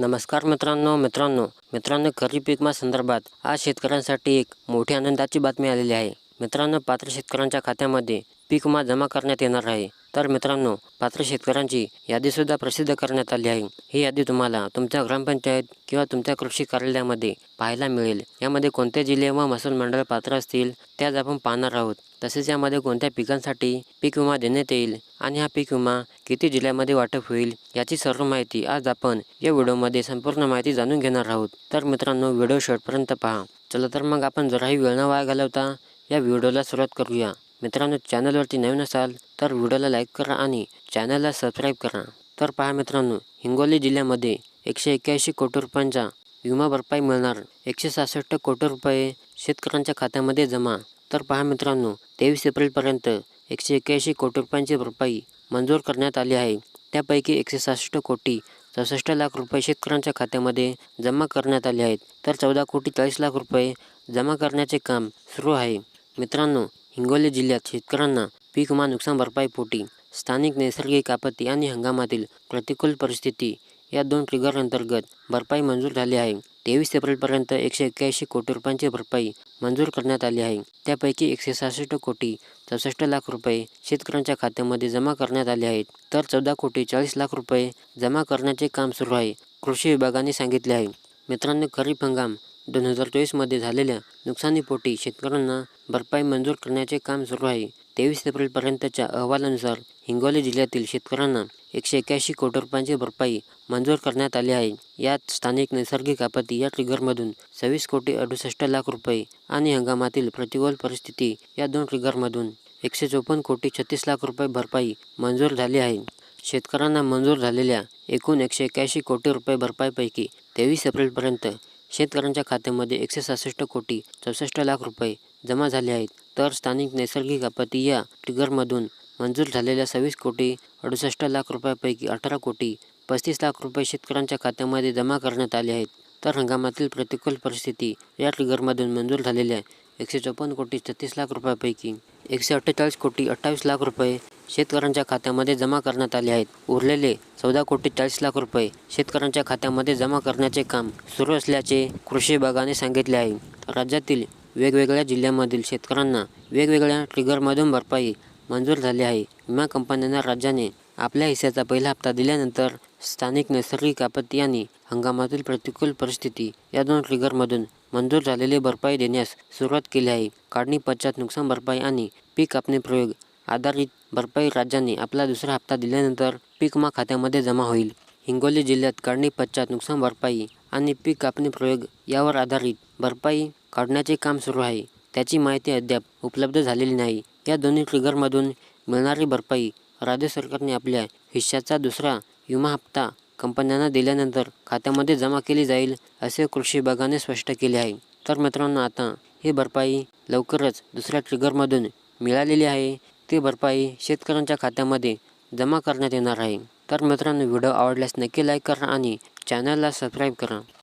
नमस्कार मित्रांनो मित्रांनो. मित्रांनो खरीप विकमा संदर्भात आज शेतकऱ्यांसाठी एक मोठी आनंदाची बातमी आलेली आहे. मित्रांनो पात्र शेतकऱ्यांच्या खात्यामध्ये पीक विमा जमा करण्यात येणार आहे. तर मित्रांनो पात्र शेतकऱ्यांची यादीसुद्धा प्रसिद्ध करण्यात आली आहे. ही यादी तुम्हाला तुमच्या ग्रामपंचायत किंवा तुमच्या कृषी कार्यालयामध्ये पाहायला मिळेल. यामध्ये कोणते जिल्हे व महसूल मंडळ पात्र असतील त्याच आपण पाहणार आहोत. तसेच यामध्ये कोणत्या पिकांसाठी पीक विमा देण्यात येईल आणि हा पीक विमा किती जिल्ह्यामध्ये वाटप होईल याची सर्व माहिती आज आपण या व्हिडिओमध्ये संपूर्ण माहिती जाणून घेणार आहोत. तर मित्रांनो व्हिडिओ शेवटपर्यंत पहा. चला तर मग आपण जराही वेळ न वाया घालवता या व्हिडिओला सुरुवात करूया. मित्रांनो चॅनलवरती नवीन असाल तर व्हिडिओला लाईक करा आणि चॅनलला सबस्क्राईब करा. तर पहा मित्रांनो हिंगोली जिल्ह्यामध्ये एकशे एक्याऐंशी कोटी रुपयांचा विमा भरपाई मिळणार. एकशे सहासष्ट कोटी रुपये शेतकऱ्यांच्या खात्यामध्ये जमा. तर पहा मित्रांनो तेवीस एप्रिलपर्यंत एकशे एक्याऐंशी कोटी रुपयांची भरपाई मंजूर करण्यात आली आहे. त्यापैकी एकशे सहासष्ट कोटी चौसष्ट लाख रुपये शेतकऱ्यांच्या खात्यामध्ये जमा करण्यात आले आहेत. तर चौदा कोटी चाळीस लाख रुपये जमा करण्याचे काम सुरू आहे. मित्रांनो हिंगोली जिल्ह्यात शेतकऱ्यांना पीक विमा नुकसान भरपाईपोटी स्थानिक नैसर्गिक आपत्ती आणि हंगामातील प्रतिकूल परिस्थिती या दोन ट्रिगर अंतर्गत भरपाई मंजूर झाली आहे. तेवीस एप्रिलपर्यंत एकशे एक्क्याऐंशी कोटी रुपयांची भरपाई मंजूर करण्यात आली आहे. त्यापैकी एकशे सहासष्ट कोटी चौसष्ट लाख रुपये शेतकऱ्यांच्या खात्यामध्ये जमा करण्यात आले आहेत. तर चौदा कोटी चाळीस लाख रुपये जमा करण्याचे काम सुरू आहे कृषी विभागाने सांगितले आहे. मित्रांनो खरीप हंगाम दोन हजार चोवीसमध्ये झालेल्या नुकसानीपोटी शेतकऱ्यांना भरपाई मंजूर करण्याचे काम सुरू आहे. तेवीस एप्रिलपर्यंतच्या अहवालानुसार हिंगोली जिल्ह्यातील शेतकऱ्यांना एकशे एक्याऐंशी कोटी रुपयांची भरपाई मंजूर करण्यात आली आहे. यात स्थानिक नैसर्गिक आपत्ती या ट्रिगरमधून सव्वीस कोटी अडुसष्ट लाख रुपये आणि हंगामातील प्रतिकूल परिस्थिती या दोन ट्रिगरमधून एकशे चोपन्न कोटी छत्तीस लाख रुपये भरपाई मंजूर झाली आहे. शेतकऱ्यांना मंजूर झालेल्या एकूण एकशे एक्याऐंशी कोटी रुपये भरपाईपैकी तेवीस एप्रिलपर्यंत शेतकऱ्यांच्या खात्यामध्ये एकशे सहासष्ट कोटी चौसष्ट लाख रुपये जमा झाले आहेत. तर स्थानिक नैसर्गिक आपत्ती या ट्रिगरमधून मंजूर झालेल्या सव्वीस कोटी अडुसष्ट लाख रुपयापैकी अठरा कोटी पस्तीस लाख रुपये शेतकऱ्यांच्या खात्यामध्ये जमा करण्यात आले आहेत. तर हंगामातील प्रतिकूल परिस्थिती या ट्रिगरमधून मंजूर झालेल्या एकशे चोपन्न कोटी छत्तीस लाख रुपयापैकी एकशे अठ्ठेचाळीस कोटी अठ्ठावीस लाख रुपये शेतकऱ्यांच्या खात्यामध्ये जमा करण्यात आले आहेत. उरलेले चौदा कोटी चाळीस लाख रुपये शेतकऱ्यांच्या खात्यामध्ये जमा करण्याचे काम सुरू असल्याचे कृषी विभागाने सांगितले आहे. राज्यातील वेगवेगळ्या जिल्ह्यांमधील शेतकऱ्यांना वेगवेगळ्या ट्रिगरमधून भरपाई मंजूर झाली आहे. विमा कंपन्यांना राज्याने आपल्या हिस्स्याचा पहिला हप्ता दिल्यानंतर स्थानिक नैसर्गिक आपत्ती आणि हंगामातील प्रतिकूल परिस्थिती या दोन ट्रिगरमधून मंजूर झालेली भरपाई देण्यास सुरुवात केली आहे. काढणी पश्चात नुकसान भरपाई आणि पीक कापणी प्रयोग आधारित भरपाई राज्यांनी आपला दुसरा हप्ता दिल्यानंतर पीक विमा खात्यामध्ये जमा होईल. हिंगोली जिल्ह्यात काढणी पश्चात नुकसान भरपाई आणि पीक कापणी प्रयोग यावर आधारित भरपाई काढण्याचे काम सुरू आहे. त्याची माहिती अद्याप उपलब्ध झालेली नाही. या दोन्ही ट्रिगरमधून मिळणारी भरपाई राज्य सरकारने आपल्या हिश्श्याचा दुसरा विमा हप्ता कंपन्यांना दिल्यानंतर खात्यामध्ये जमा केली जाईल असे कृषी विभागाने स्पष्ट केले आहे. तर मित्रांनो आता ही भरपाई लवकरच दुसऱ्या ट्रिगरमधून मिळालेली आहे. ती भरपाई शेतकऱ्यांच्या खात्यामध्ये जमा करण्यात येणार आहे. तर मित्रांनो व्हिडिओ आवडल्यास नक्की लाईक करा आणि चॅनलला सबस्क्राईब करा.